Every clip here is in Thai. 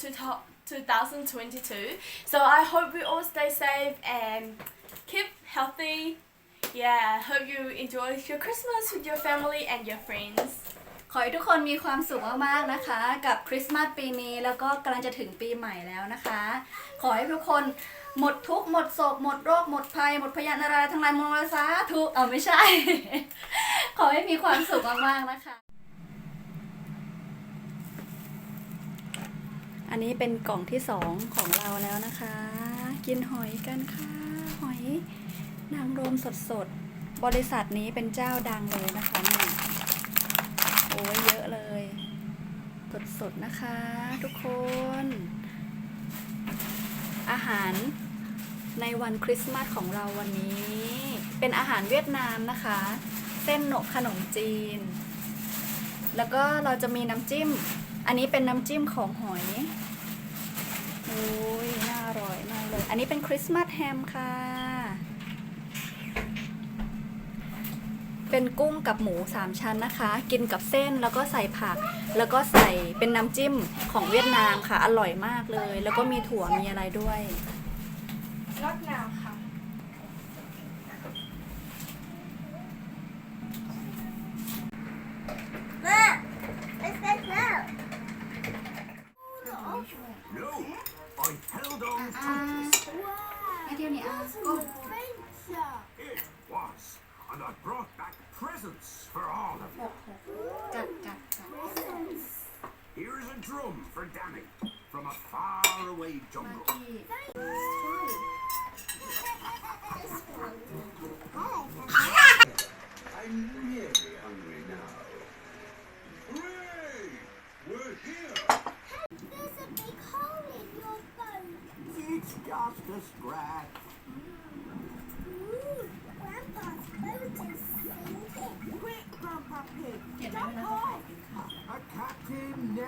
2022. So I hope we all stay safe and keep healthy. Yeah, hope you enjoy your Christmas with your family and your friends. ขอให้ทุกคนมีความสุขมากๆนะคะ กับคริสต์มาสปีนี้แล้วก็กำลังจะถึงปีใหม่แล้วนะคะ ขอให้ทุกคนหมดทุกข์หมดโศกหมดโรค หมดภัย หมดพยานอะไรทั้งหลายมดสาธุกเออไม่ใช่ ขอให้มีความสุขมากๆนะคะ อันนี้เป็นกล่องที่สองของเราแล้วนะคะ กินหอยกันค่ะ หอยนางรมสดๆบริษัทนี้เป็นเจ้าดังเลยนะคะเนี่ยโอ้ยเยอะเลย สดๆนะคะ ทุกคน อาหารในวันคริสต์มาสของเราวันนี้ เป็นอาหารเวียดนามนะคะ เส้นหนกขนมจีน แล้วก็เราจะมีน้ำจิ้ม อันนี้เป็นน้ำจิ้มของหอย อ้ยน่าอร่อยมากเลย อันนี้เป็นคริสต์มาสแฮมค่ะ เป็นกุ้งกับหมูสามชั้นนะคะ กินกับเส้นแล้วก็ใส่ผัก แล้วก็ใส่เป็นน้ำจิ้มของเวียดนามค่ะ อร่อยมากเลย แล้วก็มีถั่วมีอะไรด้วย Not now, huh? No, I held on อ่า tightest. แม่เที่ยวนี่อะก็ It was, and I brought back presents for all of you. กัดกัดกัด Here's a drum for Danny from a faraway มา jungle. กี้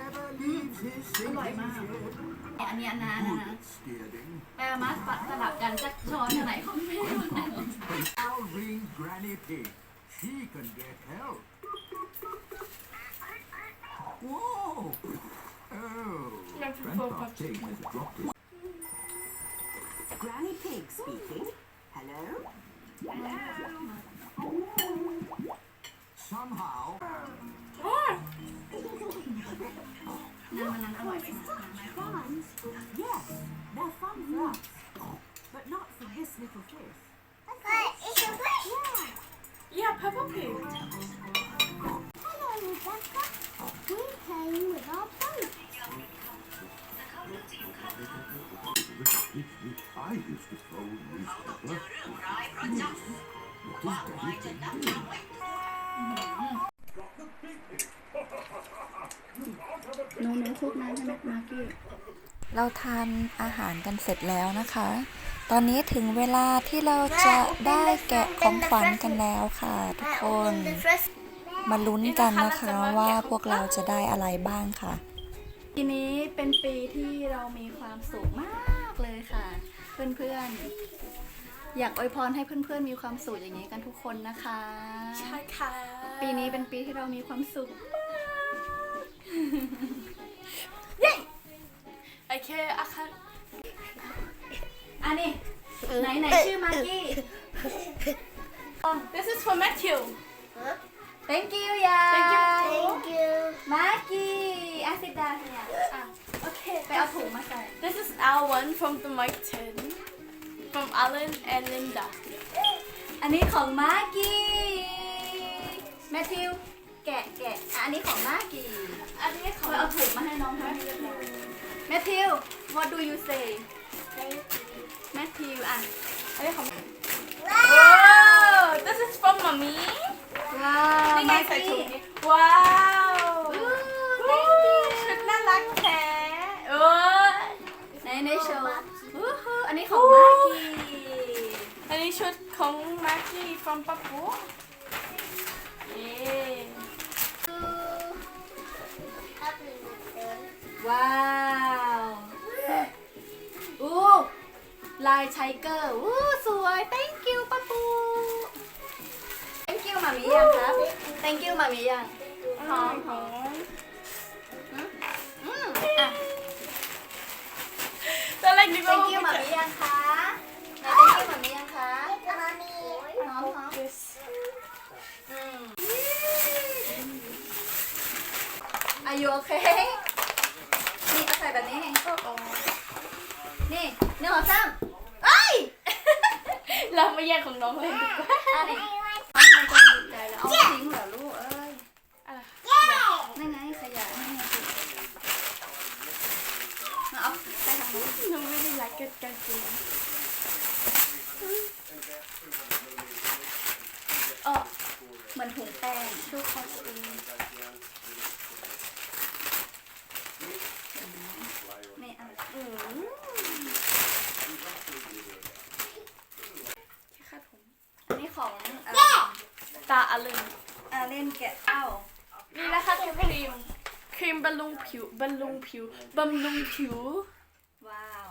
captain never leaves his sinking Alright, Ma. ship. อันนี้อันนั้นนะ Good นะ at steering. แปลมาปัดสลับกันจะช้อนอะไรเขาไม่รู้ I'll ring Granny Pig. She can get help. Whoa! Oh, Grandpa Pig has dropped his. Granny Pig speaking. Hello? Somehow, น้ำมันนั้นอร่อยไหมคะ Prawns? Yes, they're fun for us. But not for this little fish. But it's a fish. Yeah, Peppa Pig. Hello, Rebecca. We're playing with our boat. I used to throw newspaper. What is Daddy Pig หนูคุกน้ำใช่ไหมมากี้เราทานอาหารกันเสร็จแล้วนะคะ ตอนนี้ถึงเวลาที่เราจะได้แกะของขวัญกันแล้วค่ะ ทุกคน มาลุ้นกันนะคะว่าพวกเราจะได้อะไรบ้างค่ะ ปีนี้เป็นปีที่เรามีความสุขมากเลยค่ะ เพื่อนๆ อยากอวยพรให้เพื่อนๆ มีความสุขอย่างนี้กันทุกคนนะคะ Chai Kai. ปีนี้เป็นปีที่เรามีความสุข Okay, I can't. อันนี้ไหนไหนชื่อมากกี้ This is for Matthew. thank you ยา Thank you. Thank you. มากกี้อาซิดาเนี่ย Ah, okay. ไปเอาถุงมาใส่ This is our one from the Mike 10 from Alan and Linda. อันนี้ของมากกี้แมทธิวแกะแกะอะอันนี้ของมากกี้อันนี้ขคองอยเอาถุงมาให้น้องให้เรียบร้อย แมทธิว what do you say แมทธิวอะอันนี้ของ Wow, this is from mommy. ว้าวนี่ไงมากใส่ถุกี้งนี้ว้าวอู้อู้ชุดน่ารักแท้โอ้ยในในโชว์อู้หูอันนี้ของมากกี้อันนี้ชุดของมาร์กี้ from ปับปูเย้ Happy birthday. ว้าว ลายไทเกอร์วู้สวย thank you ป้าปู thank you มามียังครับ thank you มามียังหอมหอมอืมอะ ตอนแรกนึกว่า thank you มามียังคะไหน thank you มามียังคะหอมหอมอืม Are you okay นี่เอาใส่แบบนี้ นี่นี่หนึ่งสองสามเอ้ย เราไม่แย่งของน้องเลยดีกว่าอันนี้มันจะดีใจแล้วเอาทิ้งเหรอลูกเอ้ยอะไรนั่นไงขยะนี่ไงมาเอาไปทางนู้นหนูไม่ได้รักกันกันจริงเออเหมือนถุงแป้งดูคอสตูม นี่อะ อืมแค่คาดผม อันนี้ของอะไร ตาอลึงอะเล่นแกะเอ้านี่นะคะคือครีม ครีมบำรุงผิวบำรุงผิวบำรุงผิว ว้าว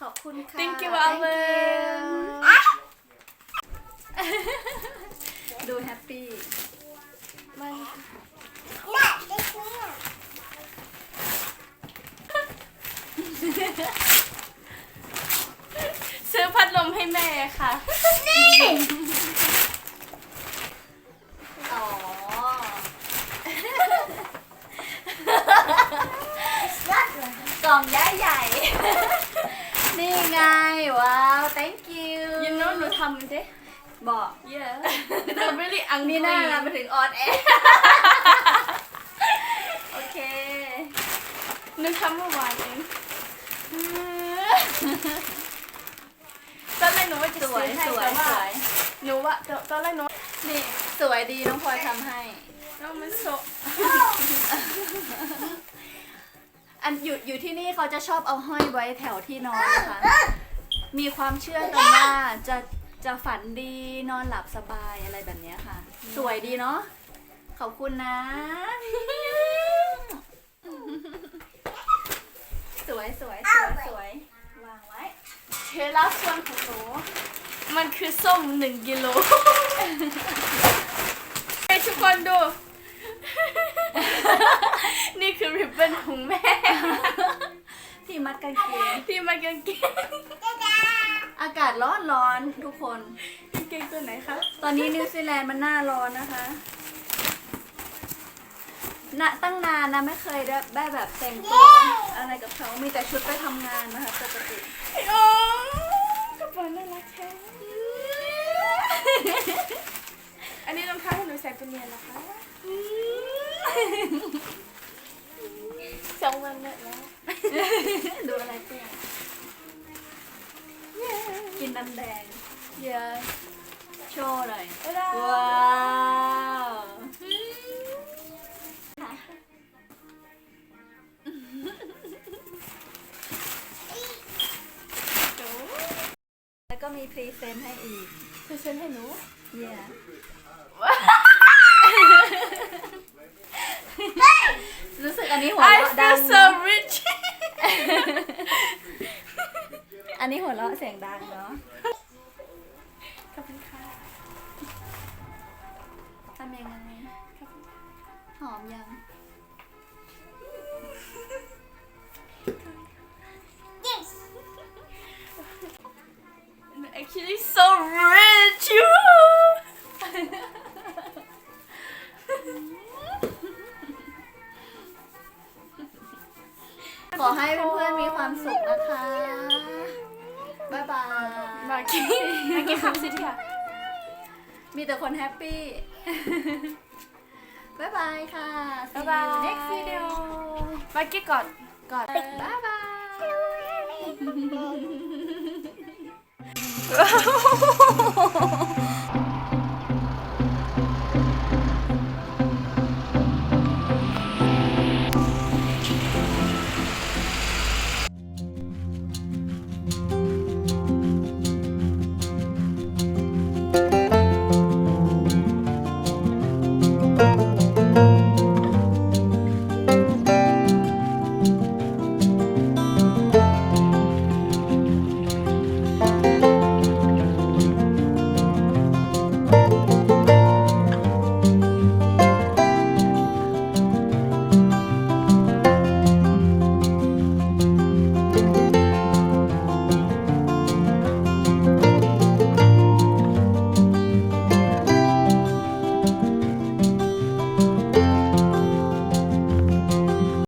ขอบคุณค่ะ Thank you Thank Alan you ดูแฮปปี้ มันซื้อพัดลมให้แม่ค่ะอ๋ กล่องย้ายใหญ่ นี่ไง ว้าว thank you you know หนูทำมันดิบอก yeah they're really ugly มีหน้าเราไปถึงออนแอร์โอเคหนูทำเมื่อวานเองตอนแรกหนูว่าจะสวยซื้อให้สวยแต่ว่าสวยหนูว่าตตอนแรกหนูนี่สวยดีน้องพลอยทำให้แล้วมันโซ อันอยู่อยู่ที่นี่เขาจะชอบเอาห้อยไว้แถวที่นอนนะคะ มีความเชื่อกันว่าจะจะฝันดีนอนหลับสบายอะไรแบบเนี้ยค่ะ สวยดีเนาะขอบคุณนะ สวยสวยสวยสวยวางไว้เทล่าส่วนของหนูมันคือส้มหนึ่งกิโลให้ทุกคนดู นี่คือริบบิ้นของแม่ ที่มัดกางเกงที่มันกางเกงอากาศร้อนร้อนทุกคน กางเกงตัวไหนคะ ตอนนี้นิวซีแลนด์มันหน้าร้อนนะคะณตั้งนานนะไม่เคยได้ได้แบบแต่งตัวอะไรกับเขามีแต่ชุดไปทำงานนะคะปกติโอ้กระเป๋าน่ารักแท้อันนี้รองเท้าที่หนูใส่ไปเรียนนะคะสองวันแล้วดูอะไรเปรี้ยวกินน้ำแดงเดี๋ยวโชว์หน่อยบ๊ายบายว้าวแล้วก็มีพรีเซนต์ให้อีก I'm actually so rich ขอให้เพื่อนๆมีความสุขนะคะ บ๊ายบาย มากี้มากี้คำสิค่ะ มีแต่คนแฮปปี้ บ๊ายบายค่ะ See บ๊าย you บาย next video มากี้ก่อน ก่อน บ๊ายบาย ハハハハ!